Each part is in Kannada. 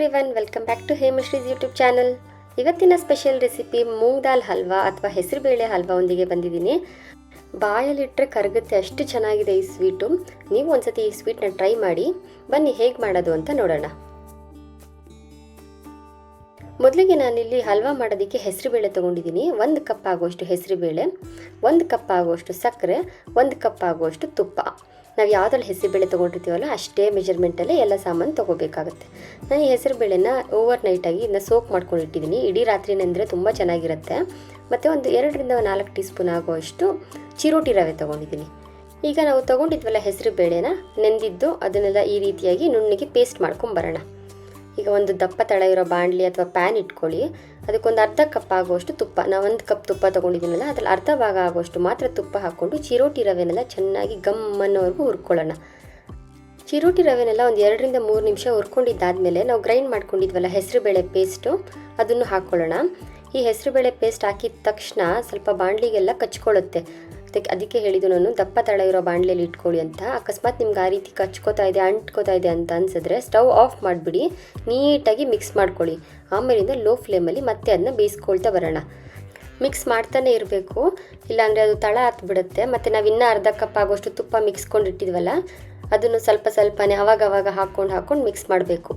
Everyone welcome back to Hemashree's YouTube channel ಇವತ್ತಿನ ಸ್ಪೆಷಲ್ ರೆಸಿಪಿ ಮೂಂಗ್ ದಾಲ್ ಹಲ್ವಾ ಅಥವಾ ಹೆಸರುಬೇಳೆ ಹಲ್ವಾ ಒಂದಿಗೆ ಬಂದಿದ್ದೀನಿ. ಬಾಯಲ್ಲಿಟ್ಟರೆ ಕರಗುತ್ತೆ ಅಷ್ಟು ಚೆನ್ನಾಗಿದೆ ಈ ಸ್ವೀಟು ನೀವು ಒಂದ್ಸತಿ ಈ ಸ್ವೀಟ್ನ ಟ್ರೈ ಮಾಡಿ, ಬನ್ನಿ ಹೇಗೆ ಮಾಡೋದು ಅಂತ ನೋಡೋಣ. ಮೊದಲಿಗೆ ನಾನಿಲ್ಲಿ ಹಲ್ವಾ ಮಾಡೋದಕ್ಕೆ ಹೆಸರುಬೇಳೆ ತೊಗೊಂಡಿದ್ದೀನಿ. ಒಂದು ಕಪ್ ಆಗುವಷ್ಟು ಹೆಸರುಬೇಳೆ, ಒಂದು ಕಪ್ ಆಗುವಷ್ಟು ಸಕ್ಕರೆ, ಒಂದು ಕಪ್ ಆಗುವಷ್ಟು ತುಪ್ಪ. ನಾವು ಯಾವುದ್ರಲ್ಲಿ ಹೆಸರುಬೇಳೆ ತೊಗೊಂಡಿರ್ತೀವಲ್ಲ, ಅಷ್ಟೇ ಮೆಜರ್ಮೆಂಟಲ್ಲೇ ಎಲ್ಲ ಸಾಮಾನು ತೊಗೋಬೇಕಾಗುತ್ತೆ. ನಾನು ಈ ಹೆಸರುಬೇಳೆನ ಓವರ್ ನೈಟಾಗಿ ಇದನ್ನ ಸೋಕ್ ಮಾಡ್ಕೊಂಡಿಟ್ಟಿದ್ದೀನಿ ಇಡೀ ರಾತ್ರಿ ನೆಂದರೆ ತುಂಬ ಚೆನ್ನಾಗಿರುತ್ತೆ. ಮತ್ತು ಒಂದು ಎರಡರಿಂದ ನಾಲ್ಕು ಟೀ ಸ್ಪೂನ್ ಆಗುವಷ್ಟು ಚಿರೋಟಿ ರವೆ ತೊಗೊಂಡಿದ್ದೀನಿ ಈಗ ನಾವು ತೊಗೊಂಡಿದ್ವಲ್ಲ ಹೆಸರು ಬೇಳೆನ, ನೆಂದಿದ್ದು ಅದನ್ನೆಲ್ಲ ಈ ರೀತಿಯಾಗಿ ನುಣ್ಣಗೆ ಪೇಸ್ಟ್ ಮಾಡ್ಕೊಂಬರೋಣ. ಈಗ ಒಂದು ದಪ್ಪ ತಳ ಇರೋ ಬಾಣಲಿ ಅಥವಾ ಪ್ಯಾನ್ ಇಟ್ಕೊಳ್ಳಿ. ಅದಕ್ಕೊಂದು ಅರ್ಧ ಕಪ್ ಆಗುವಷ್ಟು ತುಪ್ಪ. ನಾವು ಒಂದು ಕಪ್ ತುಪ್ಪ ತೊಗೊಂಡಿದ್ದೀನಲ್ಲ, ಅದ್ರಲ್ಲಿ ಅರ್ಧ ಭಾಗ ಆಗುವಷ್ಟು ಮಾತ್ರ ತುಪ್ಪ ಹಾಕ್ಕೊಂಡು ಚಿರೋಟಿ ರವೆನೆಲ್ಲ ಚೆನ್ನಾಗಿ ಗಮ್ ಅನ್ನೋವರೆಗೂ ಹುರ್ಕೊಳ್ಳೋಣ. ಚಿರೋಟಿ ರವೆನೆಲ್ಲ ಒಂದು ಎರಡರಿಂದ ಮೂರು ನಿಮಿಷ ಹುರ್ಕೊಂಡಿದ್ದಾದಮೇಲೆ ನಾವು ಗ್ರೈಂಡ್ ಮಾಡ್ಕೊಂಡಿದ್ವಲ್ಲ ಹೆಸರುಬೇಳೆ ಪೇಸ್ಟು ಅದನ್ನು ಹಾಕ್ಕೊಳ್ಳೋಣ. ಈ ಹೆಸರುಬೇಳೆ ಪೇಸ್ಟ್ ಹಾಕಿದ ತಕ್ಷಣ ಸ್ವಲ್ಪ ಬಾಣಲಿಗೆಲ್ಲ ಕಚ್ಕೊಳ್ಳುತ್ತೆ. ಅದಕ್ಕೆ ಅದಕ್ಕೆ ಹೇಳಿದ್ದು ನಾನು, ದಪ್ಪ ತಳ ಇರೋ ಬಾಣಲೆಯಲ್ಲಿ ಇಟ್ಕೊಳ್ಳಿ ಅಂತ. ಅಕಸ್ಮಾತ್ ನಿಮ್ಗೆ ಆ ರೀತಿ ಕಚ್ಕೋತಾ ಇದೆ, ಅಂಟ್ಕೋತಾ ಇದೆ ಅಂತ ಅನ್ಸಿದ್ರೆ ಸ್ಟವ್ ಆಫ್ ಮಾಡಿಬಿಡಿ, ನೀಟಾಗಿ ಮಿಕ್ಸ್ ಮಾಡ್ಕೊಳ್ಳಿ. ಆಮೇಲಿಂದ ಲೋ ಫ್ಲೇಮಲ್ಲಿ ಮತ್ತೆ ಅದನ್ನ ಬೇಯಿಸ್ಕೊಳ್ತಾ ಬರೋಣ. ಮಿಕ್ಸ್ ಮಾಡ್ತಾನೆ ಇರಬೇಕು. ಇಲ್ಲಾಂದರೆ ಅದು ತಳ ಹತ್ಬಿಡುತ್ತೆ. ಮತ್ತು ನಾವು ಇನ್ನೂ ಅರ್ಧ ಕಪ್ ಆಗೋಷ್ಟು ತುಪ್ಪ ಮಿಕ್ಸ್ಕೊಂಡಿಟ್ಟಿದ್ವಲ್ಲ ಅದನ್ನು ಸ್ವಲ್ಪ ಸ್ವಲ್ಪನೇ ಅವಾಗ ಅವಾಗ ಹಾಕ್ಕೊಂಡು ಹಾಕ್ಕೊಂಡು ಮಿಕ್ಸ್ ಮಾಡಬೇಕು.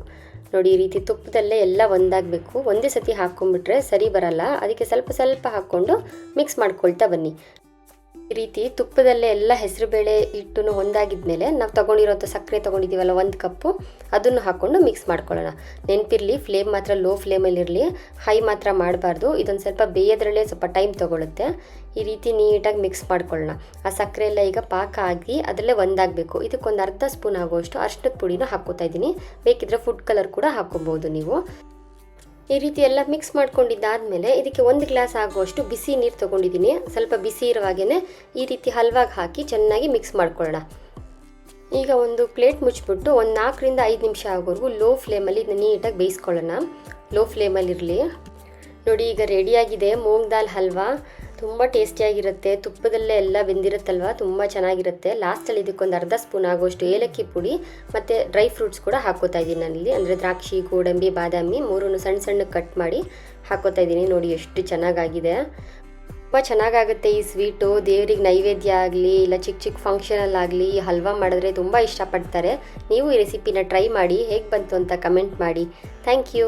ನೋಡಿ, ಈ ರೀತಿ ತುಪ್ಪದಲ್ಲೇ ಎಲ್ಲ ಒಂದಾಗಬೇಕು. ಒಂದೇ ಸತಿ ಹಾಕ್ಕೊಂಡ್ಬಿಟ್ರೆ ಸರಿ ಬರಲ್ಲ. ಅದಕ್ಕೆ ಸ್ವಲ್ಪ ಸ್ವಲ್ಪ ಹಾಕ್ಕೊಂಡು ಮಿಕ್ಸ್ ಮಾಡ್ಕೊಳ್ತಾ ಬನ್ನಿ. ಈ ರೀತಿ ತುಪ್ಪದಲ್ಲೇ ಎಲ್ಲ ಹೆಸರುಬೇಳೆ ಹಿಟ್ಟು ಹೊಂದಾಗಿದ್ಮೇಲೆ ನಾವು ತೊಗೊಂಡಿರೋಂಥ ಸಕ್ಕರೆ ತೊಗೊಂಡಿದ್ದೀವಲ್ಲ ಒಂದು ಕಪ್ಪು, ಅದನ್ನು ಹಾಕ್ಕೊಂಡು ಮಿಕ್ಸ್ ಮಾಡ್ಕೊಳ್ಳೋಣ. ನೆನಪಿರಲಿ ಫ್ಲೇಮ್ ಮಾತ್ರ ಲೋ ಫ್ಲೇಮಲ್ಲಿರಲಿ ಹೈ ಮಾತ್ರ ಮಾಡಬಾರ್ದು. ಇದೊಂದು ಸ್ವಲ್ಪ ಬೇಯೋದ್ರಲ್ಲೇ ಸ್ವಲ್ಪ ಟೈಮ್ ತೊಗೊಳುತ್ತೆ. ಈ ರೀತಿ ನೀಟಾಗಿ ಮಿಕ್ಸ್ ಮಾಡ್ಕೊಳ್ಳೋಣ. ಆ ಸಕ್ಕರೆ ಎಲ್ಲ ಈಗ ಪಾಕ ಆಗಿ ಅದರಲ್ಲೇ ಒಂದಾಗಬೇಕು. ಇದಕ್ಕೊಂದು ಅರ್ಧ ಸ್ಪೂನ್ ಆಗುವಷ್ಟು ಅರ್ಶಿನದ ಪುಡಿನ ಹಾಕ್ಕೋತಾ ಇದ್ದೀನಿ. ಬೇಕಿದ್ರೆ ಫುಡ್ ಕಲರ್ ಕೂಡ ಹಾಕ್ಕೊಬೋದು ನೀವು. ಈ ರೀತಿ ಎಲ್ಲ ಮಿಕ್ಸ್ ಮಾಡ್ಕೊಂಡಿದ್ದಾದಮೇಲೆ ಇದಕ್ಕೆ ಒಂದು ಗ್ಲಾಸ್ ಆಗುವಷ್ಟು ಬಿಸಿ ನೀರು ತೊಗೊಂಡಿದ್ದೀನಿ. ಸ್ವಲ್ಪ ಬಿಸಿ ಇರುವಾಗೇ ಈ ರೀತಿ ಹಲ್ವಾಗಿ ಹಾಕಿ ಚೆನ್ನಾಗಿ ಮಿಕ್ಸ್ ಮಾಡ್ಕೊಳ್ಳೋಣ. ಈಗ ಒಂದು ಪ್ಲೇಟ್ ಮುಚ್ಚಿಬಿಟ್ಟು ಒಂದು ನಾಲ್ಕರಿಂದ ಐದು ನಿಮಿಷ ಆಗೋವರೆಗೂ ಲೋ ಫ್ಲೇಮಲ್ಲಿ ಇದನ್ನ ನೀಟಾಗಿ ಬೇಯಿಸ್ಕೊಳ್ಳೋಣ. ಲೋ ಫ್ಲೇಮಲ್ಲಿರಲಿ ನೋಡಿ ಈಗ ರೆಡಿಯಾಗಿದೆ ಮೂಂಗ್ ದಾಲ್ ಹಲ್ವಾ. ತುಂಬ ಟೇಸ್ಟಿಯಾಗಿರುತ್ತೆ. ತುಪ್ಪದಲ್ಲೇ ಎಲ್ಲ ಬೆಂದಿರುತ್ತಲ್ವ? ತುಂಬ ಚೆನ್ನಾಗಿರುತ್ತೆ. ಲಾಸ್ಟಲ್ಲಿ ಇದಕ್ಕೊಂದು ಅರ್ಧ ಸ್ಪೂನ್ ಆಗೋಷ್ಟು ಏಲಕ್ಕಿ ಪುಡಿ ಮತ್ತು ಡ್ರೈ ಫ್ರೂಟ್ಸ್ ಕೂಡ ಹಾಕೋತಾ ಇದ್ದೀನಿ ನಾನಿಲ್ಲಿ ಅಂದರೆ ದ್ರಾಕ್ಷಿ, ಗೋಡಂಬಿ, ಬಾದಾಮಿ ಮೂರನ್ನು ಸಣ್ಣ ಸಣ್ಣ ಕಟ್ ಮಾಡಿ ಹಾಕೋತಾ ಇದ್ದೀನಿ. ನೋಡಿ ಎಷ್ಟು ಚೆನ್ನಾಗಾಗಿದೆ. ತುಂಬ ಚೆನ್ನಾಗಾಗುತ್ತೆ ಈ ಸ್ವೀಟು ದೇವ್ರಿಗೆ ನೈವೇದ್ಯ ಆಗಲಿ, ಇಲ್ಲ ಚಿಕ್ಕ ಚಿಕ್ಕ ಫಂಕ್ಷನಲ್ಲಾಗಲಿ ಈ ಹಲ್ವಾ ಮಾಡಿದ್ರೆ ತುಂಬ ಇಷ್ಟಪಡ್ತಾರೆ. ನೀವು ಈ ರೆಸಿಪಿನ ಟ್ರೈ ಮಾಡಿ, ಹೇಗೆ ಬಂತು ಅಂತ ಕಮೆಂಟ್ ಮಾಡಿ. Thank you